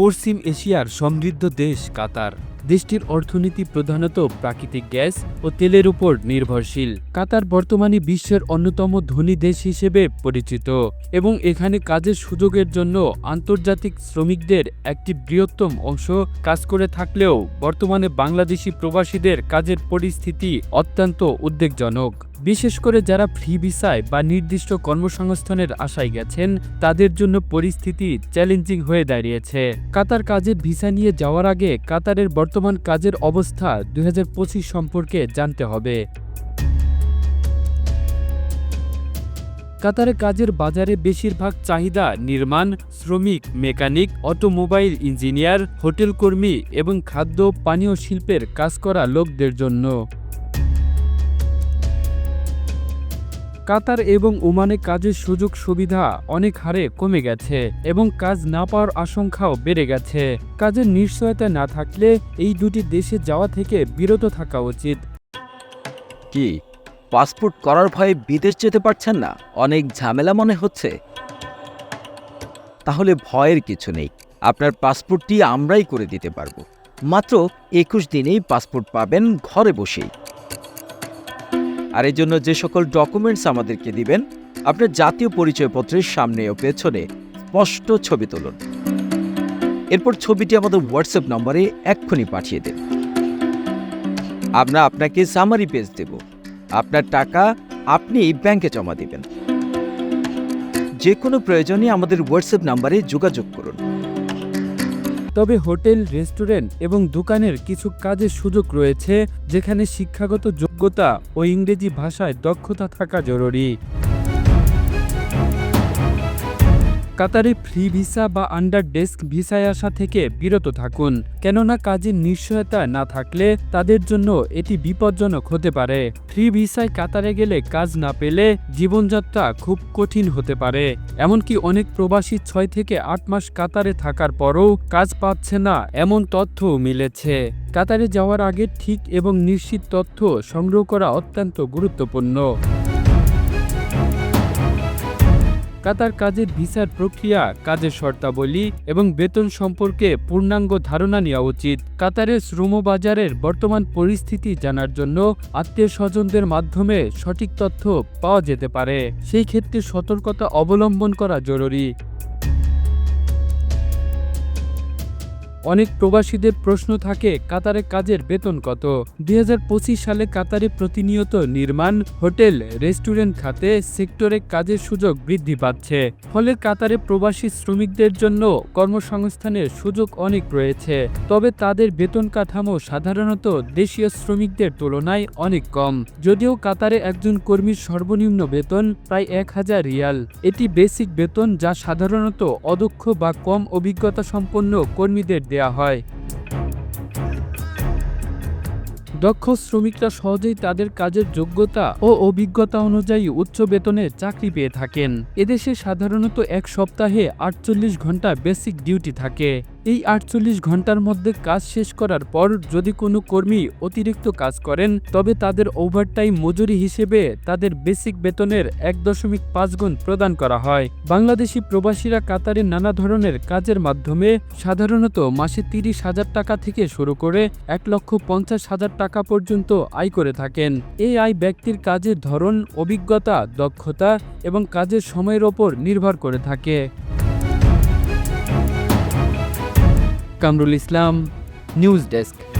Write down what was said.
পশ্চিম এশিয়ার সমৃদ্ধ দেশ কাতার। দেশটির অর্থনীতি প্রধানত প্রাকৃতিক গ্যাস ও তেলের উপর নির্ভরশীল। কাতার বর্তমানে বিশ্বের অন্যতম ধনী দেশ হিসেবে পরিচিত এবং এখানে কাজের সুযোগের জন্য আন্তর্জাতিক শ্রমিকদের একটি বৃহত্তম অংশ কাজ করে থাকলেও বর্তমানে বাংলাদেশি প্রবাসীদের কাজের পরিস্থিতি অত্যন্ত উদ্বেগজনক। বিশেষ করে যারা ফ্রি ভিসায় বা নির্দিষ্ট কর্মসংস্থানের আশায় গেছেন, তাদের জন্য পরিস্থিতি চ্যালেঞ্জিং হয়ে দাঁড়িয়েছে। কাতার কাজের ভিসা নিয়ে যাওয়ার আগে কাতারের বর্তমান কাজের অবস্থা দু হাজার পঁচিশ সম্পর্কে জানতে হবে। কাতারে কাজের বাজারে বেশিরভাগ চাহিদা নির্মাণ, শ্রমিক, মেকানিক, অটোমোবাইল ইঞ্জিনিয়ার হোটেল কর্মী এবং খাদ্য পানীয় শিল্পের কাজ করা লোকদের জন্য। কাতার এবং ওমানে কাজের সুযোগ সুবিধা অনেক হারে কমে গেছে এবং কাজ না পাওয়ার আশঙ্কাও বেড়ে গেছে। কাজের নিশ্চয়তা না থাকলে এই দুটি দেশে যাওয়া থেকে বিরত থাকা উচিত। কি? পাসপোর্ট করার ভয়ে বিদেশ যেতে পারছেন না? অনেক ঝামেলা মনে হচ্ছে। তাহলে ভয়ের কিছু নেই। আপনার পাসপোর্টটি আমরাই করে দিতে পারব। মাত্র একুশ দিনেই পাসপোর্ট পাবেন ঘরে বসেই। আর এই জন্য যে সকল ডকুমেন্টস আমাদেরকে দিবেন, আপনার জাতীয় পরিচয়পত্রের সামনে ও পেছনে স্পষ্ট ছবি তুলুন। এরপর ছবিটি আমাদের হোয়াটসঅ্যাপ নম্বরে এক্ষুনি পাঠিয়ে দিন। আমরা আপনাকে সামারি পেজ দেব। আপনার টাকা আপনি ব্যাংকে জমা দিবেন। যে কোনো প্রয়োজনে আমাদের হোয়াটসঅ্যাপ নাম্বারে যোগাযোগ করুন। তবে হোটেল, রেস্টুরেন্ট এবং দোকানের কিছু কাজের সুযোগ রয়েছে, যেখানে শিক্ষাগত যোগ্যতা ও ইংরেজি ভাষায় দক্ষতা থাকা জরুরি। কাতারে ফ্রি ভিসা বা আন্ডার ডেস্ক ভিসায় আসা থেকে বিরত থাকুন, কেননা কাজের নিশ্চয়তা না থাকলে তাদের জন্য এটি বিপজ্জনক হতে পারে। ফ্রি ভিসায় কাতারে গেলে কাজ না পেলে জীবনযাত্রা খুব কঠিন হতে পারে। এমনকি অনেক প্রবাসী ছয় থেকে আট মাস কাতারে থাকার পরও কাজ পাচ্ছে না এমন তথ্যও মিলেছে। কাতারে যাওয়ার আগে ঠিক এবং নিশ্চিত তথ্য সংগ্রহ করা অত্যন্ত গুরুত্বপূর্ণ। কাতার কাজের ভিসার প্রক্রিয়া, কাজের শর্তাবলী এবং বেতন সম্পর্কে পূর্ণাঙ্গ ধারণা নেওয়া উচিত। কাতারের শ্রমবাজারের বর্তমান পরিস্থিতি জানার জন্য আত্মীয় স্বজনদের মাধ্যমে সঠিক তথ্য পাওয়া যেতে পারে। সেই ক্ষেত্রে সতর্কতা অবলম্বন করা জরুরি। অনেক প্রবাসীদের প্রশ্ন থাকে, কাতারে কাজের বেতন কত? দুই হাজার পঁচিশ সালে কাতারে প্রতিনিয়ত নির্মাণ, হোটেল, রেস্টুরেন্ট খাতে সেক্টরে কাজের সুযোগ বৃদ্ধি পাচ্ছে। ফলে কাতারে প্রবাসী শ্রমিকদের জন্য কর্মসংস্থানের সুযোগ অনেক রয়েছে। তবে তাদের বেতন কাঠামো সাধারণত দেশীয় শ্রমিকদের তুলনায় অনেক কম। যদিও কাতারে একজন কর্মীর সর্বনিম্ন বেতন প্রায় এক হাজার রিয়াল। এটি বেসিক বেতন যা সাধারণত অদক্ষ বা কম অভিজ্ঞতা সম্পন্ন কর্মীদের দেয়া হয়। দক্ষ শ্রমিকরা সহজেই তাদের কাজের যোগ্যতা ও অভিজ্ঞতা অনুযায়ী উচ্চ বেতনে চাকরি পেয়ে থাকেন। এদেশে সাধারণত এক সপ্তাহে আটচল্লিশ ঘণ্টা বেসিক ডিউটি থাকে। এই আটচল্লিশ ঘণ্টার মধ্যে কাজ শেষ করার পর যদি কোনো কর্মী অতিরিক্ত কাজ করেন, তবে তাদের ওভারটাইম মজুরি হিসেবে তাদের বেসিক বেতনের এক দশমিক পাঁচ গুণ প্রদান করা হয়। বাংলাদেশি প্রবাসীরা কাতারে নানা ধরনের কাজের মাধ্যমে সাধারণত মাসে তিরিশ হাজার টাকা থেকে শুরু করে এক লক্ষ পঞ্চাশ হাজার টাকা পর্যন্ত আয় করে থাকেন। এই আয় ব্যক্তির কাজের ধরন, অভিজ্ঞতা, দক্ষতা এবং কাজের সময়ের ওপর নির্ভর করে থাকে। Kamrul Islam news desk.